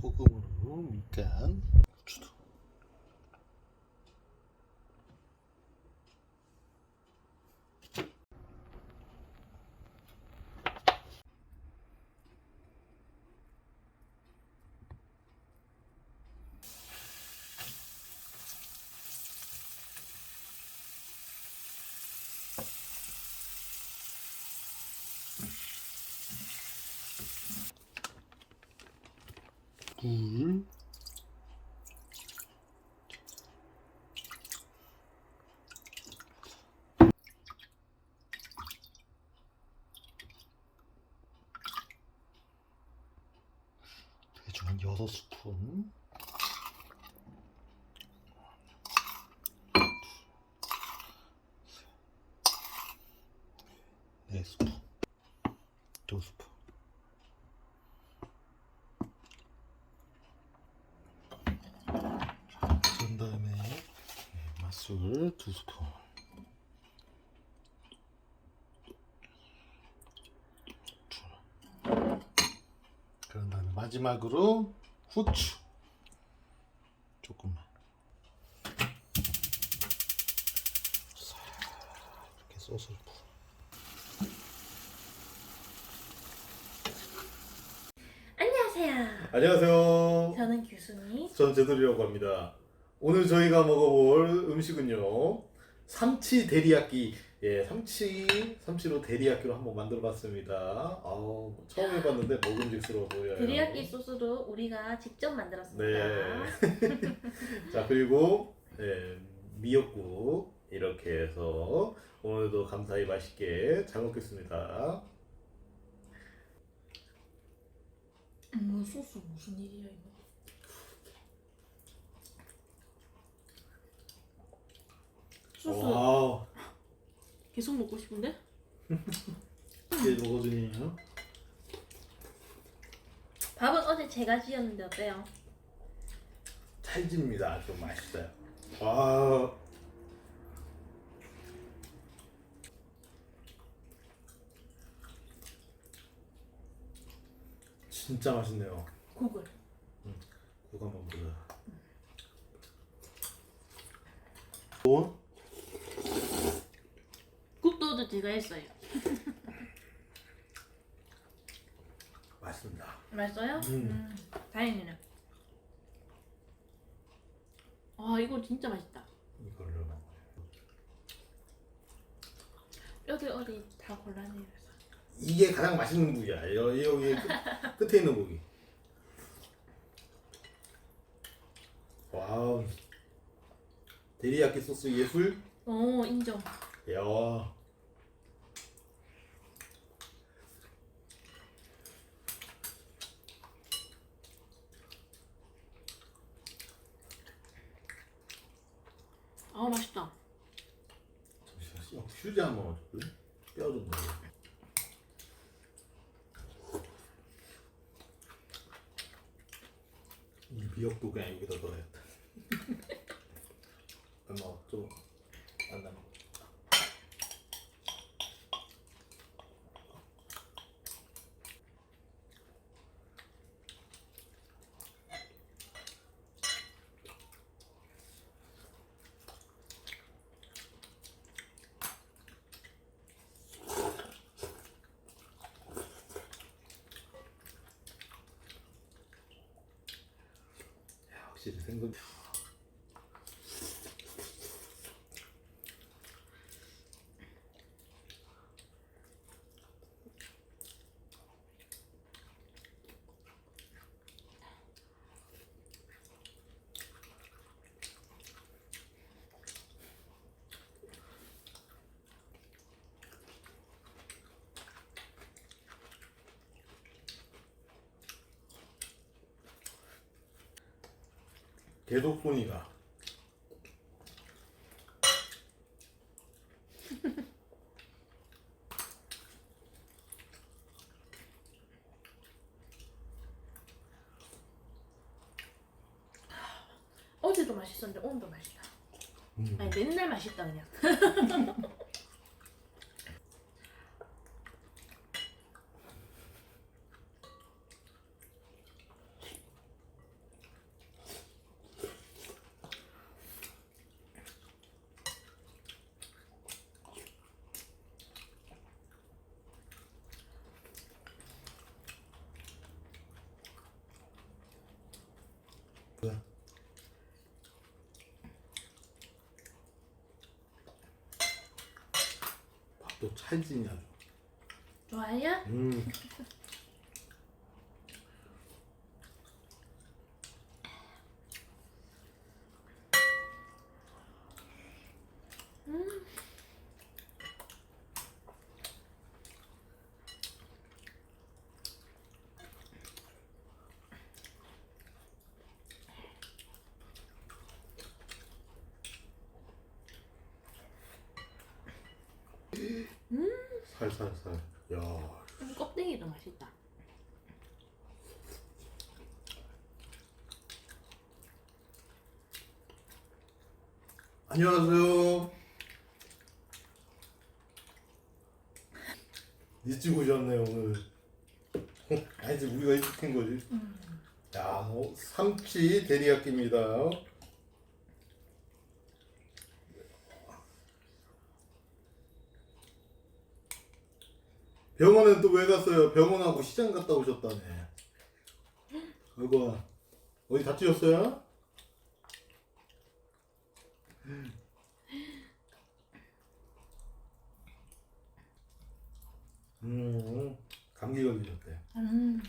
소금으로 밑간 고추도 물 대충 한 6스푼 네 스푼 두 스푼 그런 다음에 네, 맛 술 두 스푼 둘. 그런 다음에 마지막으로 후추 조금만 싹 이렇게 소스를 부어 안녕하세요. 안녕하세요. 저는 교수님. 전 제돌이라고 합니다. 오늘 저희가 먹어볼 음식은요. 삼치 데리야끼. 예, 삼치, 삼치로 데리야끼로 한번 만들어봤습니다. 아우, 처음 해봤는데 먹음직스러워 보여요. 드리야끼 소스도 우리가 직접 만들었습니다. 네. 자, 그리고 예, 미역국 이렇게 해서 오늘도 감사히 맛있게 잘 먹겠습니다. 음, 소스 무슨 일이야 이거? 소스 와우, 계속 먹고 싶은데? 이제 먹어주니. 어? 밥은 어제 제가 지었는데 어때요? 찰집니다. 좀 맛있어요. 아, 진짜 맛있네요. 국을. 국 한번 보자. 어제 제가 했어요. 맛있습니다. 맛있어요? 음. 다행이네. 아 이거 진짜 맛있다. 이걸로 먹어요. 여기 어디 다 골라내요. 이게 가장 맛있는 고기야. 여기 여기 끝, 끝에 있는 고기. 와우. 데리야끼 소스 예술. 오 인정. 야. 아 맛있다. 휴지 한 번만 줄래? 넣어. 이 미역도 그냥 여기다 넣어야겠다. 얼마 좀안 남아. 야, 확실히 생선. 계속 손이 가. 어제도 맛있었는데 오늘도 맛있다. 음. 아니 맨날 맛있다 그냥. 또 찰지냐 아주. 좋아요? 음. 살살살. 야. 음, 껍데기도 맛있다. 안녕하세요. 일찍 오셨네요 오늘. 아니지 우리가 일찍 킨 거지. 야, 어, 삼치 대리야끼입니다. 병원은 또왜 갔어요? 병원하고 시장 갔다 오셨다네. 아이고, 어디 다치셨어요? 음, 감기 걸리셨대. 음.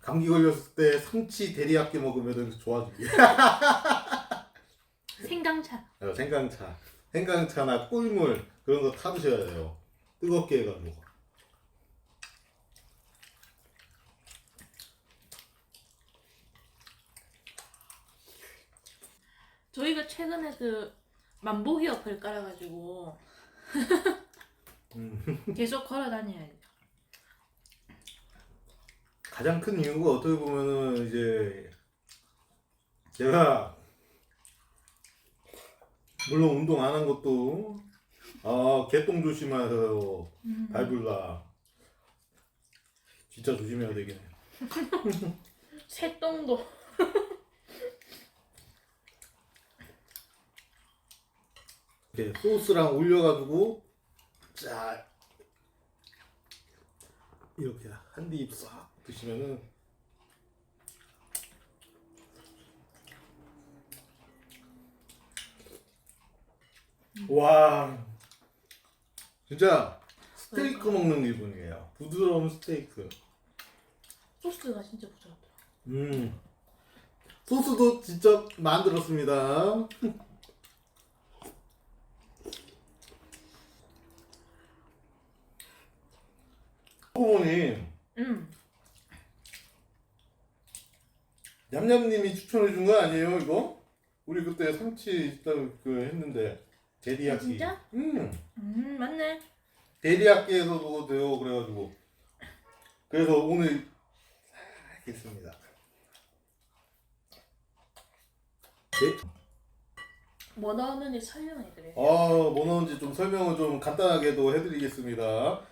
감기 걸렸을 때 삼치 대리야끼 먹으면 좋아지게. 생강차. 어, 생강차, 생강차나 꿀물 그런 거 타드셔야 돼요. 뜨겁게 해가지고. 저희가 최근에 그 만보기 어플 깔아가지고 음. 계속 걸어 다녀야 죠. 가장 큰 이유가 어떻게 보면은 이제 제가 물론 운동 안 한 것도 아 개똥 조심하세요 음. 발불나 진짜 조심해야 되겠네. 새똥도. 이렇게 소스랑 올려가지고 자 이렇게 한 입 싹 드시면은 와. 진짜 스테이크 먹는 기분이에요. 부드러운 스테이크. 소스가 진짜 부드럽더라. 음. 소스도 직접 만들었습니다 어머니 음. 냠냠님이 추천해 준 거 아니에요 이거? 우리 그때 삼치 있다고 그 했는데 데리야끼 아, 진짜? 음 음 맞네. 데리야끼에서도 돼요 그래가지고 그래서 오늘 하겠습니다 네? 뭐 넣었는지 설명해 드려. 아, 뭐 넣은지 좀 설명을 좀 간단하게도 해드리겠습니다.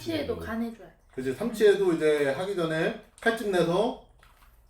참치에도 간해줘야 돼. 그치, 삼치에도 이제 하기 전에 칼집 내서,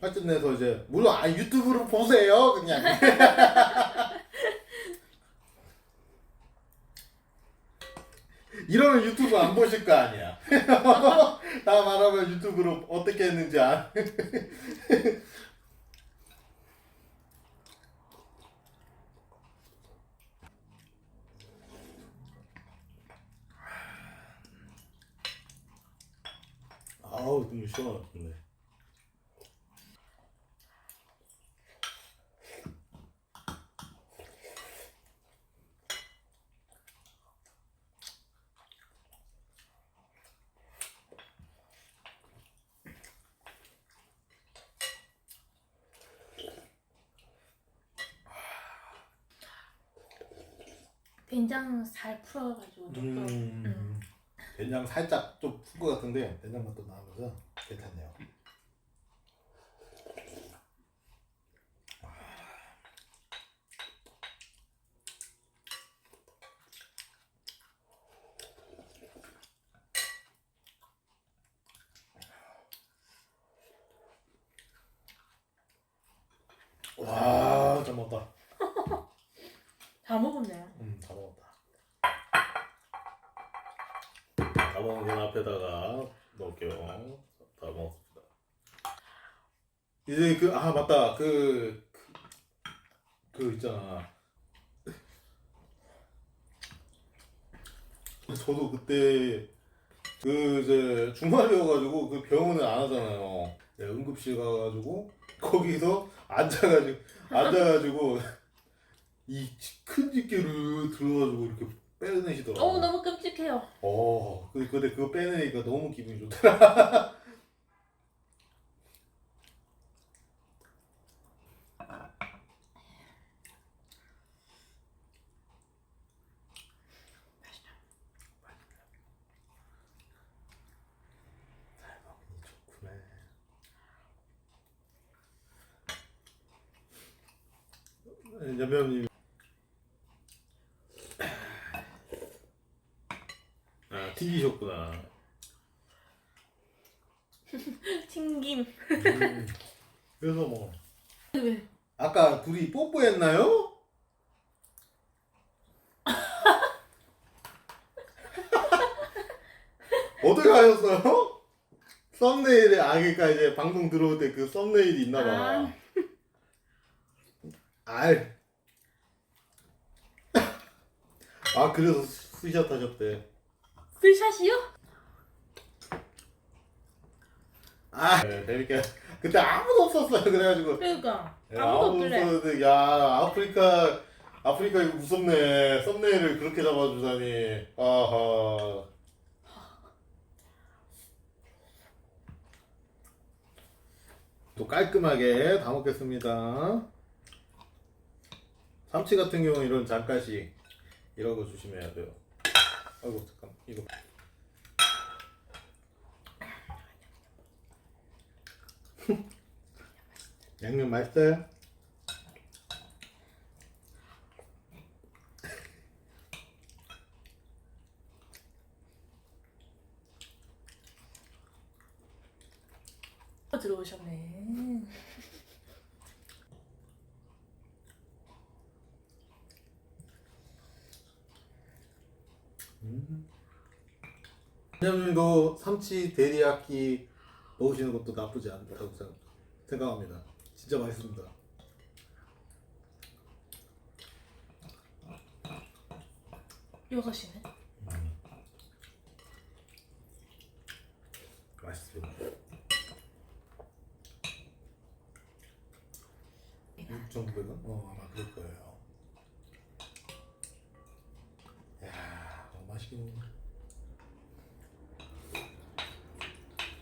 칼집 내서 이제, 물론, 아, 유튜브로 보세요, 그냥. 이러면 유튜브 안 보실 거 아니야. 나 말하면 유튜브로 어떻게 했는지 안. 아우, 좀 시원하던데. 된장 살 풀어가지고 조금. 음, 된장 살짝 좀 푼 것 같은데 된장 맛도 나면서 괜찮네요. 와, 잘 먹었다. 다 먹었네요. 음, 다 먹었다. 먹은 건 앞에다가 넣을게요. 다 먹었습니다. 이제 그 아 맞다 그그 있잖아. 저도 그때 그 이제 주말이어가지고 그 병원을 안 하잖아요. 네, 응급실 가가지고 거기서 앉아가지고 앉아가지고 이 큰 집게를 들어가지고 이렇게 빼내시더라고. 어 너무 끔찍해요. 어, 그 근데 그거 빼내니까 너무 기분이 좋더라. 잘 먹으니 좋구나. 연배님 아 튕기셨구나. 튕김. 음, 그래서 뭐 왜? 아까 둘이 뽀뽀했나요? 어떻게 하셨어요? 썸네일에 아 그러니까 이제 방송 들어올 때 그 썸네일이 있나봐. 아. 알. 아 그래서 스샷 하셨대. 풀샷이요? 아 네, 재밌게. 그때 아무도 없었어요. 그래가지고. 그러니까. 야, 아무도 없길래. 없었는데, 야 아프리카 아프리카 이거 무섭네. 썸네일을 그렇게 잡아주다니. 아하. 또 깔끔하게 다 먹겠습니다. 삼치 같은 경우는 이런 잠깐씩 거 조심해야 돼요. 아이고 잠깐 이거 양념 맛있어요? 들어오셨네. 왜냐면도 삼치 데리야끼 먹으시는 것도 나쁘지 않다고 생각- 생각합니다. 진짜 맛있습니다. 요가시네. 맛있어요. 6,900원? 어, 아마 그럴 거예요. 야, 너무 맛있긴.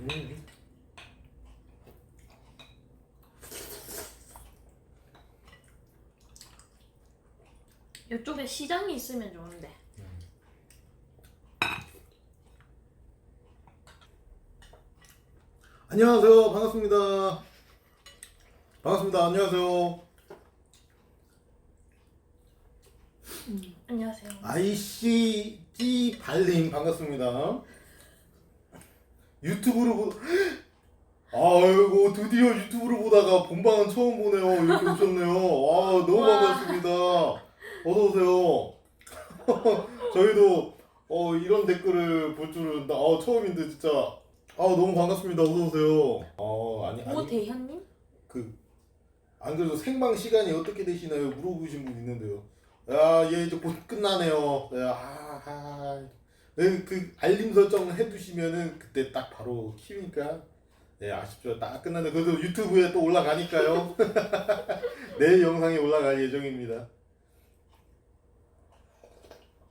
음. 이쪽에 시장이 있으면 좋은데. 안녕하세요. 반갑습니다. 반갑습니다. 안녕하세요. 안녕하세요. ICG 발님 반갑습니다. 유튜브로 보 아이고 드디어 유튜브로 보다가 본방은 처음 보네요. 이렇게 오셨네요. 와 너무 와. 반갑습니다. 어서 오세요. 저희도 어, 이런 댓글을 볼 줄은 나 어, 처음인데 진짜 아 너무 반갑습니다. 어서 오세요. 어 아니 뭐 아니 대현님? 그 안 그래도 생방 시간이 어떻게 되시나요? 물어보신 분 있는데요. 야, 얘 이제 곧 끝나네요. 네, 아, 아. 네, 그 알림 설정 해두시면은 그때 딱 바로 키니까 네 아쉽죠. 딱 끝났네. 그래도 유튜브에 또 올라가니까요. 내일 영상이 올라갈 예정입니다.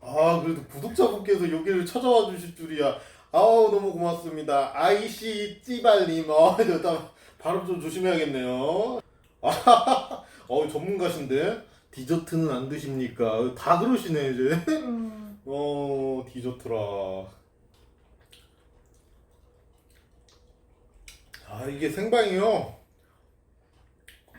아 그래도 구독자분께서 여기를 찾아와 주실 줄이야. 아우 너무 고맙습니다. 아이씨 찌발님, 어, 일단 발음 좀 조심해야겠네요. 아, 어 전문가신데 디저트는 안 드십니까? 다 그러시네 이제. 음. 어 디저트라. 아 이게 생방이요.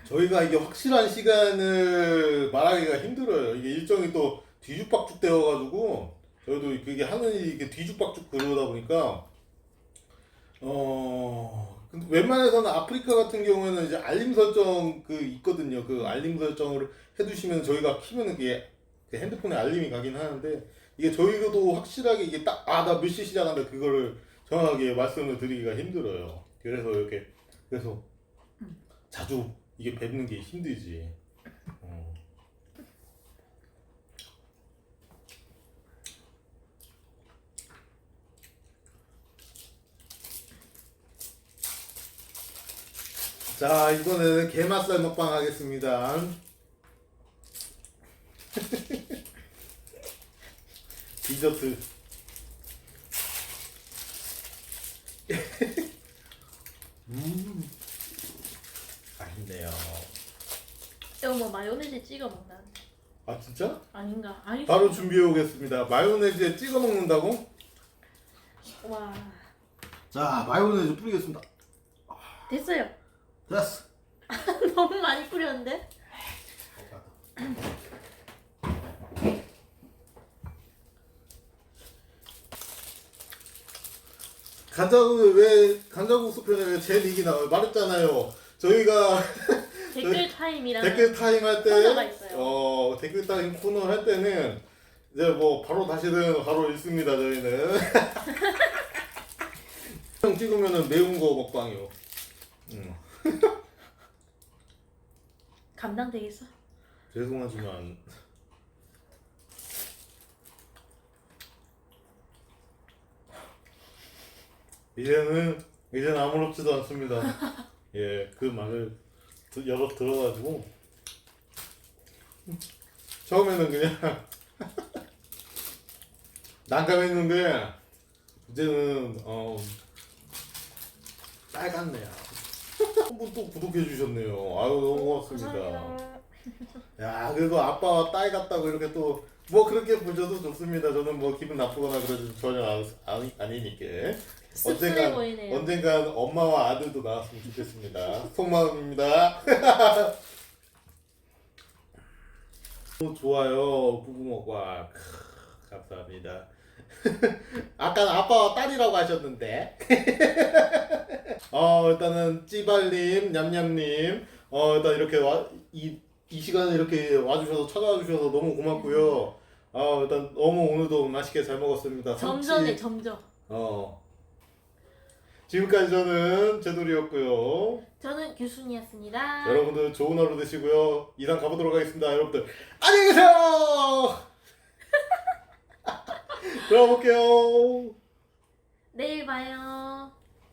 저희가 이게 확실한 시간을 말하기가 힘들어요. 이게 일정이 또 뒤죽박죽 되어가지고 저희도 그게 하는 일이 이게 뒤죽박죽 그러다 보니까 어 근데 웬만해서는 아프리카 같은 경우에는 이제 알림 설정 그 있거든요. 그 알림 설정을 해두시면 저희가 키면 그게 그 핸드폰에 알림이 가긴 하는데 이게 저희도 확실하게 이게 딱 아 나 몇 시 시작한다 그거를 정확하게 말씀을 드리기가 힘들어요. 그래서 이렇게 그래서 자주 이게 뵙는 게 힘들지. 자 이번에는 게맛살 먹방 하겠습니다. 디저트. 음. 아닌데요. 이거 뭐 마요네즈 찍어 먹나는데 아 진짜? 아닌가? 아니 바로 준비해 오겠습니다. 마요네즈에 찍어 먹는다고? 와 자, 마요네즈 뿌리겠습니다. 됐어요. 됐어. 너무 많이 뿌렸는데? 간장국 왜 간장국수 편에 왜제 얘기 나와요? 말했잖아요. 저희가 댓글 타임이라는 댓글 타임 할 때, 코너가 있어요. 어 댓글 타임 코너 할 때는 이제 뭐 바로 다시는 바로 읽습니다 저희는. 형 찍으면은 매운 거 먹방이요. 음. 감당되겠어? 죄송하지만 이제는 이제는 아무렇지도 않습니다. 예, 그 말을 드- 여러 들어가지고 처음에는 그냥 난감했는데 이제는 어 빨갛네요. 한 분 또 구독해 주셨네요. 아유 너무 고맙습니다. 감사합니다. 야 그래도 아빠와 딸 같다고 이렇게 또 뭐 그렇게 보셔도 좋습니다. 저는 뭐 기분 나쁘거나 그러지 전혀 안, 아니, 아니니까 씁쓸해 언젠간 보이네요. 언젠간 엄마와 아들도 나왔으면 좋겠습니다. 속마음입니다. 또 좋아요 부부 먹방 크, 감사합니다. 아까는 아빠와 딸이라고 하셨는데 어 일단은 찌발님 냠냠님 어 일단 이렇게 와 이 이 시간에 이렇게 와주셔서 찾아와 주셔서 너무 고맙고요. 아 일단 너무 오늘도 맛있게 잘 먹었습니다. 점점에 삼치. 점점. 어. 지금까지 저는 제돌이었고요. 저는 규순이었습니다. 여러분들 좋은 하루 되시고요. 이상 가보도록 하겠습니다. 여러분들 안녕히 계세요. 들어볼게요. 내일 봐요.